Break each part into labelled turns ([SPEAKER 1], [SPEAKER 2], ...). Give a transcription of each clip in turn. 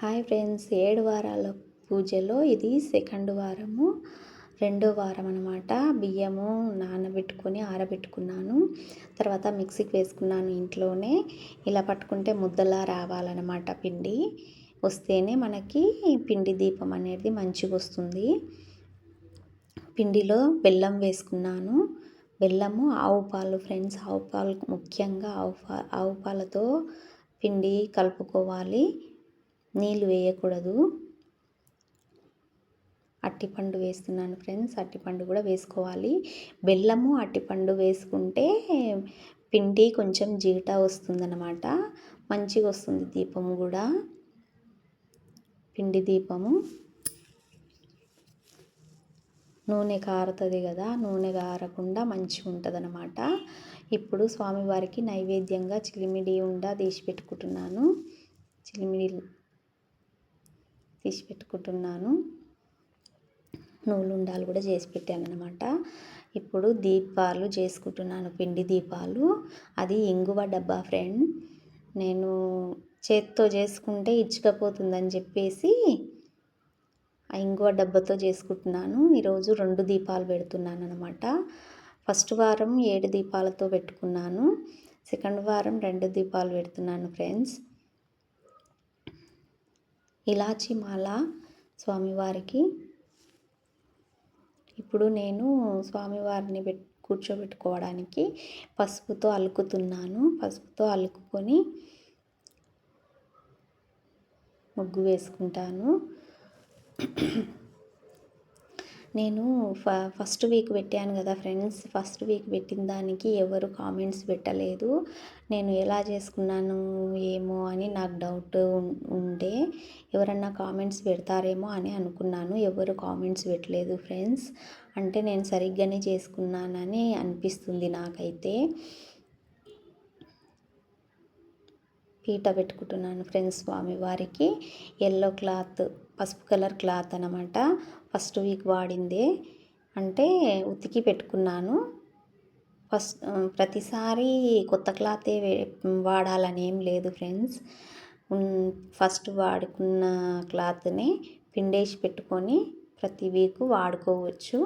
[SPEAKER 1] Hi friends ఏడు వారాల పూజలో ఇది సెకండ్ వారము. రెండో వారం అనమాట బియ్యము నానబెట్టుకొని ఆరబెట్టుకున్నాను. తర్వాత మిక్సీకి వేసుకున్నాను ఇంట్లోనే. ఇలా పట్టుకుంటే ముద్దలా రావాలన్నమాట పిండి. వస్తేనే మనకి పిండి దీపం అనేది మంచిగా వస్తుంది. పిండిలో బెల్లం వేసుకున్నాను. బెల్లము ఆవు పాలు ఫ్రెండ్స్ ఆవు పాలు ముఖ్యంగా ఆవు పా ఆవు పాలతో పిండి కలుపుకోవాలి. నీళ్ళు వేయకూడదు. అట్టిపండు వేస్తున్నాను ఫ్రెండ్స్. అట్టిపండు కూడా వేసుకోవాలి. బెల్లము అట్టిపండు వేసుకుంటే పిండి కొంచెం జీట వస్తుందన్నమాట. మంచిగా వస్తుంది దీపము కూడా. పిండి దీపము. నూనె కారుతుంది కదా నూనె కారకుండా మంచిగా ఉంటుంది అనమాట ఇప్పుడు స్వామివారికి నైవేద్యంగా చిలిమిడి ఉండ తీసి పెట్టుకుంటున్నాను. చిలిమిడి తీసి పెట్టుకుంటున్నాను. ఉండాలి కూడా చేసి పెట్టాను అనమాట ఇప్పుడు దీపాలు చేసుకుంటున్నాను పిండి దీపాలు. అది ఇంగువ డబ్బా ఫ్రెండ్. నేను చేత్తో చేసుకుంటే ఇచ్చుకపోతుందని చెప్పేసి ఆ ఇంగువ డబ్బాతో చేసుకుంటున్నాను. ఈరోజు రెండు దీపాలు పెడుతున్నాను అనమాట ఫస్ట్ వారం ఏడు దీపాలతో పెట్టుకున్నాను. సెకండ్ వారం రెండు దీపాలు పెడుతున్నాను ఫ్రెండ్స్. ఇలాచి మాల స్వామివారికి. ఇప్పుడు నేను స్వామివారిని పెట్ కూర్చోబెట్టుకోవడానికి పసుపుతో అలుకుతున్నాను. పసుపుతో అలుకుకొని ముగ్గు వేసుకుంటాను. నేను ఫ ఫస్ట్ వీక్ పెట్టాను కదా ఫ్రెండ్స్ ఫస్ట్ వీక్ పెట్టిన దానికి ఎవరు కామెంట్స్ పెట్టలేదు. నేను ఎలా చేసుకున్నాను ఏమో అని నాకు డౌట్ ఉండే ఎవరన్నా కామెంట్స్ పెడతారేమో అని అనుకున్నాను. ఎవరు కామెంట్స్ పెట్టలేదు ఫ్రెండ్స్ అంటే నేను సరిగ్గానే చేసుకున్నానని అనిపిస్తుంది నాకైతే. పీట పెట్టుకుంటున్నాను ఫ్రెండ్స్ స్వామి వారికి. ఎల్లో క్లాత్ పసుపు కలర్ క్లాత్ అనమాట ఫస్ట్ వీక్ వాడిందే. అంటే ఉతికి పెట్టుకున్నాను. ఫస్ట్ ప్రతిసారి కొత్త క్లాతే వాడాలని ఏం లేదు ఫ్రెండ్స్. ఫస్ట్ వాడుకున్న క్లాత్ని పిండేసి పెట్టుకొని ప్రతి వీక్ వాడుకోవచ్చు.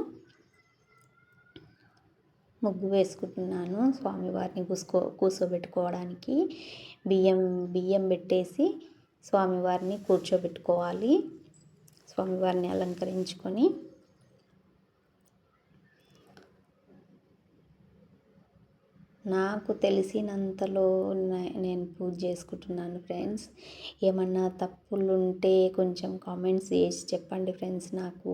[SPEAKER 1] ముగ్గు వేసుకుంటున్నాను స్వామివారిని కూసుకో కూర్చోబెట్టుకోవడానికి బియ్యం బియ్యం పెట్టేసి స్వామివారిని కూర్చోబెట్టుకోవాలి. స్వామివారిని అలంకరించుకొని నాకు తెలిసినంతలో నేను పూజ చేసుకుంటున్నాను ఫ్రెండ్స్. ఏమన్నా తప్పులు ఉంటే కొంచెం కామెంట్స్ చేసి చెప్పండి ఫ్రెండ్స్ నాకు.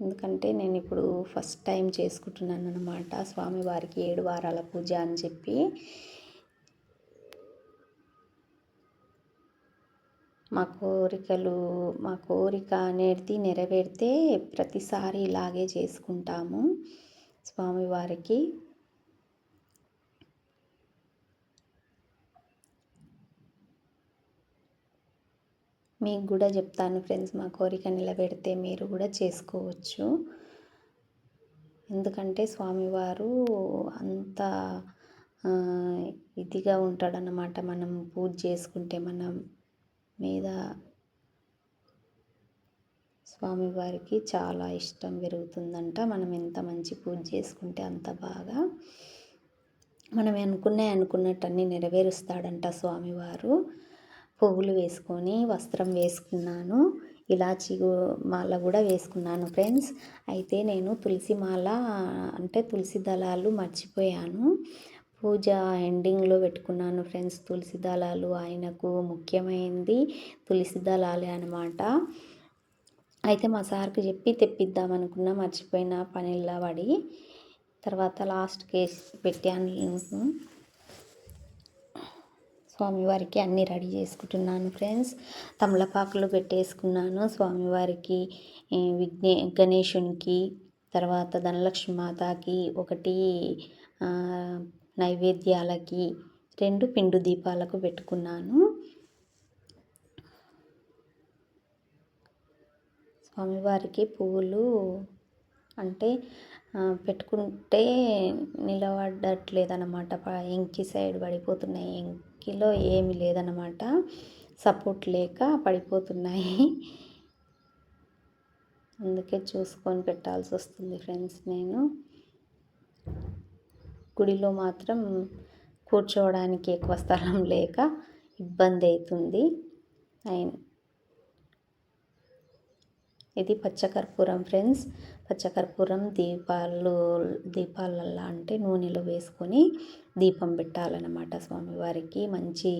[SPEAKER 1] ఎందుకంటే నేను ఇప్పుడు ఫస్ట్ టైం చేసుకుంటున్నాను అనమాట స్వామివారికి ఏడు వారాల పూజ అని చెప్పి. మా కోరికలు మా కోరిక అనేది నెరవేరితే ప్రతిసారి ఇలాగే చేసుకుంటాము స్వామివారికి మీకు కూడా చెప్తాను ఫ్రెండ్స్ మా కోరిక నిలబెడితే మీరు కూడా చేసుకోవచ్చు. ఎందుకంటే స్వామివారు అంత ఇదిగా ఉంటాడనమాట మనం పూజ చేసుకుంటే మనం మీద స్వామివారికి చాలా ఇష్టం పెరుగుతుందంట. మనం ఎంత మంచి పూజ చేసుకుంటే అంత బాగా. మనం అనుకునే అనుకున్నట్టు అన్నీ నెరవేరుస్తాడంట స్వామివారు. పువ్వులు వేసుకొని వస్త్రం వేసుకున్నాను. ఇలాచి మాల కూడా వేసుకున్నాను ఫ్రెండ్స్. అయితే నేను తులసి మాల అంటే తులసి దళాలు మర్చిపోయాను. పూజ ఎండింగ్లో పెట్టుకున్నాను ఫ్రెండ్స్. తులసి దళాలు ఆయనకు ముఖ్యమైనది తులసి దళాలే అనమాట అయితే మా సార్కి చెప్పి తెప్పిద్దాం అనుకున్నా మర్చిపోయిన పనిలా పడి తర్వాత లాస్ట్ కేస్ పెట్టాను స్వామివారికి అన్నీ రెడీ చేసుకుంటున్నాను ఫ్రెండ్స్. తమలపాకులు పెట్టేసుకున్నాను స్వామివారికి విఘ్నే గణేషునికి తర్వాత ధనలక్ష్మి మాతకి ఒకటి నైవేద్యాలకి రెండు పిండు దీపాలకు పెట్టుకున్నాను. స్వామివారికి పువ్వులు అంటే పెట్టుకుంటే నిలబడట్లేదన్నమాట. ఎంకి సైడ్ పడిపోతున్నాయి ఎంకిలో ఏమి లేదన్నమాట. సపోర్ట్ లేక పడిపోతున్నాయి. అందుకే చూసుకొని పెట్టాల్సి వస్తుంది ఫ్రెండ్స్ నేను. గుడిలో మాత్రం కూర్చోవడానికి ఎక్కువ స్థలం లేక ఇబ్బంది అవుతుంది. అయిన ఇది పచ్చకర్పూరం ఫ్రెండ్స్. పచ్చకర్పూరం దీపాలు దీపాలల్లా అంటే నూనెలో వేసుకొని దీపం పెట్టాలన్నమాట స్వామివారికి. మంచి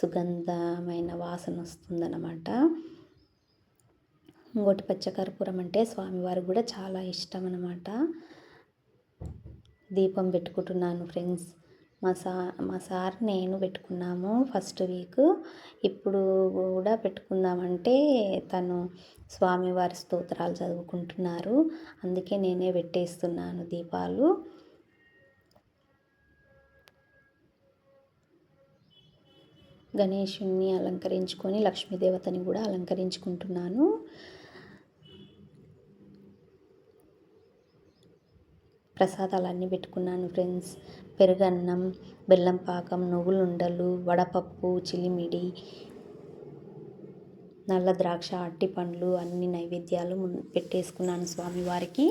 [SPEAKER 1] సుగంధమైన వాసన వస్తుందన్నమాట. ఇంకోటి పచ్చకర్పూరం అంటే స్వామివారికి కూడా చాలా ఇష్టం అన్నమాట దీపం పెట్టుకుంటున్నాను ఫ్రెండ్స్. మా సార్ మా సార్ నేను పెట్టుకున్నాము ఫస్ట్ వీక్. ఇప్పుడు కూడా పెట్టుకుందామంటే తను స్వామివారి స్తోత్రాలు చదువుకుంటున్నారు. అందుకే నేనే పెట్టేస్తున్నాను దీపాలు. గణేషుణ్ణి అలంకరించుకొని లక్ష్మీదేవతని కూడా అలంకరించుకుంటున్నాను. ప్రసాదాలన్నీ పెట్టుకున్నాను ఫ్రెండ్స్. పెరుగన్నం బెల్లం పాకం నువ్వులుండలు వడపప్పు చిలిమిడి నల్ల ద్రాక్ష అరటిపండ్లు అన్ని నైవేద్యాలు పెట్టేసుకున్నాను స్వామివారికి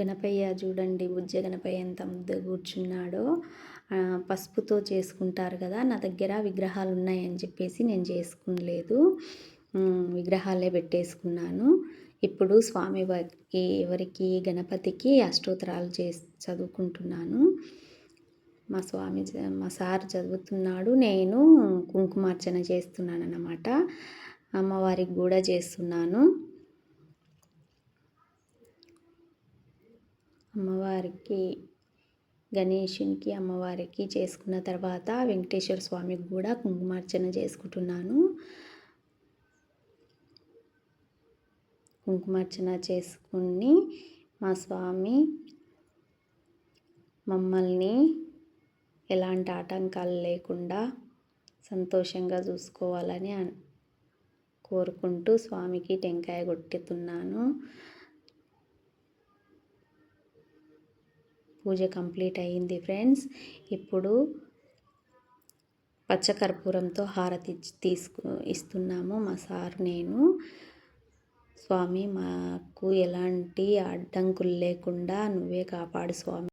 [SPEAKER 1] గణపయ్య చూడండి బుజ్జ గణపయ్య ఎంత ముద్ద కూర్చున్నాడో. పసుపుతో చేసుకుంటారు కదా నా దగ్గర విగ్రహాలు ఉన్నాయని చెప్పేసి నేను చేసుకునలేదు. విగ్రహాలే పెట్టేసుకున్నాను. ఇప్పుడు స్వామివారికి ఎవరికి గణపతికి అష్టోత్తరాలు చేసి చదువుకుంటున్నాను. మా స్వామి మా సార్ చదువుతున్నాడు నేను కుంకుమార్చన చేస్తున్నాను అన్నమాట అమ్మవారికి కూడా చేస్తున్నాను. అమ్మవారికి గణేషునికి అమ్మవారికి చేసుకున్న తర్వాత వెంకటేశ్వర స్వామికి కూడా కుంకుమార్చన చేసుకుంటున్నాను. కుంకుమార్చన చేసుకుని మా స్వామి మమ్మల్ని ఎలాంటి ఆటంకాలు లేకుండా సంతోషంగా చూసుకోవాలని కోరుకుంటూ స్వామికి టెంకాయ కొట్టుతున్నాను. పూజ కంప్లీట్ అయ్యింది ఫ్రెండ్స్. ఇప్పుడు పచ్చకర్పూరంతో హారతి తీసుకు ఇస్తున్నాము మా సార్ నేను. స్వామి మాకు ఎలాంటి అడ్డంకులు లేకుండా నువ్వే కాపాడు స్వామి.